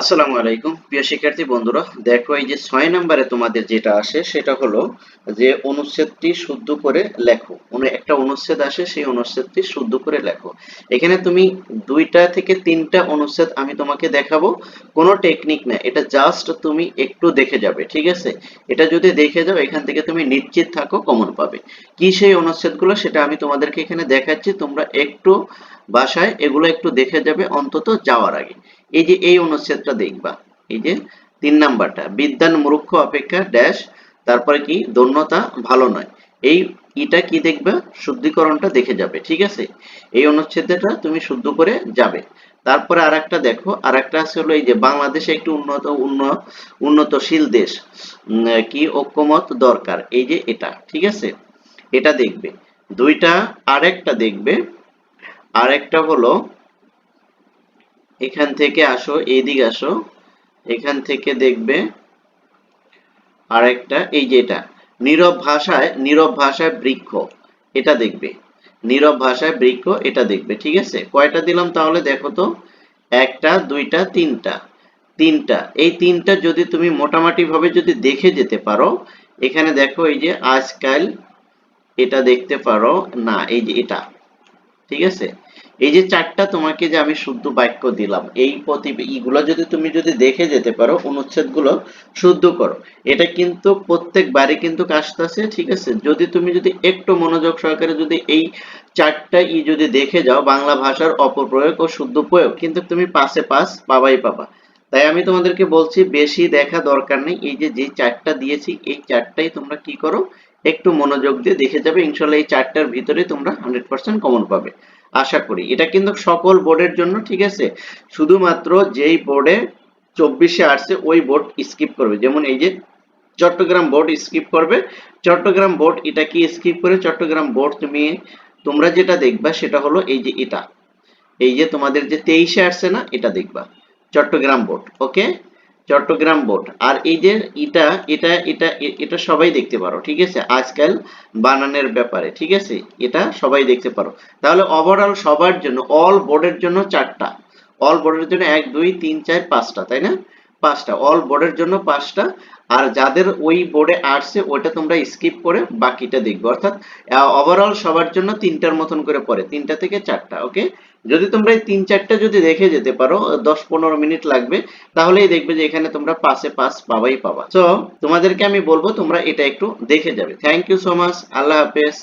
আসসালামু আলাইকুম। প্রিয় শিক্ষার্থী বন্ধুরা, দেখো এই যে ছয় নম্বরে তোমাদের যেটা আসে, সেটা হলো যে অনুচ্ছেদটি শুদ্ধ করে লেখো। কোনো একটা অনুচ্ছেদ আসে, সেই অনুচ্ছেদটি শুদ্ধ করে লেখো। এখানে তুমি দুইটা থেকে তিনটা অনুচ্ছেদ আমি তোমাকে দেখাবো। কোনো টেকনিক না, এটা জাস্ট তুমি একটু দেখে যাবে, ঠিক আছে? এটা যদি দেখে যাও, এখান থেকে তুমি নিশ্চিত থাকো, কমন পাবে। কি সেই অনুচ্ছেদগুলো, সেটা আমি তোমাদেরকে এখানে দেখাচ্ছি। তোমরা একটু বাসায় এগুলো একটু দেখে যাবে, অন্তত যাওয়ার আগে। এই যে এই অনুচ্ছেদটা দেখবা, এই যে তিন নাম্বারটা, বিদ্যান মূর্খ অপেক্ষা ড্যাশ তারপরে কি? দন্যতা ভালো নয়। এই ইটা কি দেখবা? শুদ্ধিকরণটা দেখে যাবে, ঠিক আছে? এই অনুচ্ছেদটা তুমি শুদ্ধ করে যাবে। তারপরে আর একটা দেখো আর একটা আছে হলো এই যে বাংলাদেশে একটি উন্নত, উন্ন, উন্নতশীল দেশ কি? ঐক্যমত দরকার। এই যে এটা, ঠিক আছে? এটা দেখবে। দুইটা, আরেকটা দেখবে। আরেকটা হলো এখান থেকে আসো, এইদিকে আসো। এখান থেকে দেখবে আরেকটা, এই যে এটা। নীরব ভাষায় নীরব ভাষায় বৃক্ষ, এটা দেখবে। নীরব ভাষায় বৃক্ষ, এটা দেখবে, ঠিক আছে? কয়টা দিলাম তাহলে? দেখো তো, একটা, দুইটা, তিনটা। তিনটা, এই তিনটা যদি তুমি মোটামুটি ভাবে যদি দেখে যেতে পারো, এখানে দেখো এই যে আজকাল এটা দেখতে পারো, না, এই যে এটা, ঠিক আছে? এই যে চারটা তোমাকে যে আমি শুদ্ধ বাক্য দিলাম, এই প্রতি ইগুলো যদি তুমি যদি দেখে যেতে পারো অনুচ্ছেদগুলো শুদ্ধ করো। এটা কিন্তু প্রত্যেকবারই কিন্তু আসতেছে, ঠিক আছে? যদি তুমি যদি একটু মনোযোগ সহকারে যদি এই চারটা ই যদি দেখে যাও, বাংলা ভাষার অপপ্রয়োগ ও শুদ্ধ প্রয়োগ, কিন্তু তুমি পাশে পাস পাবাই পাবা। তাই আমি তোমাদেরকে বলছি, বেশি দেখা দরকার নেই। এই যে যে চারটা দিয়েছি, এই চারটাই তোমরা কি করো, একটু মনোযোগ দিয়ে দেখে যাবে। ইনশাল্লাহ এই চারটার ভিতরে তোমরা হান্ড্রেড পার্সেন্ট কমন পাবে। আশা করি। এটা কিন্তু সকল বোর্ডের জন্য, ঠিক আছে? শুধুমাত্র যেই বোর্ডে চব্বিশে আসছে, ওই বোর্ড স্কিপ করবে। যেমন এই যে, চট্টগ্রাম বোর্ড স্কিপ করবে। চট্টগ্রাম বোর্ড এটা কি স্কিপ করে? চট্টগ্রাম বোর্ড তুমি, তোমরা যেটা দেখবা, সেটা হলো এই যে এটা। এই যে তোমাদের যে তেইশে আসছে না, এটা দেখবা। Chittagong board okay Chittagong board. আর এই যে এটা এটা এটা এটা সবাই দেখতে পারো, ঠিক আছে? আজকাল বানানের ব্যাপারে, ঠিক আছে? এটা সবাই দেখতে পারো। তাহলে ওভারঅল সবার জন্য অল বোর্ডের জন্য চারটা। অল বোর্ডের জন্য এক, দুই, তিন, চার, পাঁচটা, তাই না? পাঁচটা অল বোর্ডের জন্য পাঁচটা, আর যাদের ওই বোর্ডে আসছে ওটা তোমরা স্কিপ করে বাকিটা দেখবে। অর্থাৎ ওভারঅল সবার জন্য তিনটার মতন করে পড়ে, তিনটা থেকে চারটা ওকে যদি তোমরা এই তিন চারটা যদি দেখে যেতে পারো, দশ পনেরো মিনিট লাগবে, তাহলেই দেখবে যে এখানে তোমরা পাশে পাস পাবাই পাবা। তো তোমাদেরকে আমি বলব, তোমরা এটা একটু দেখে যাবে। থ্যাংক ইউ সো মাচ আল্লাহ হাফেজ।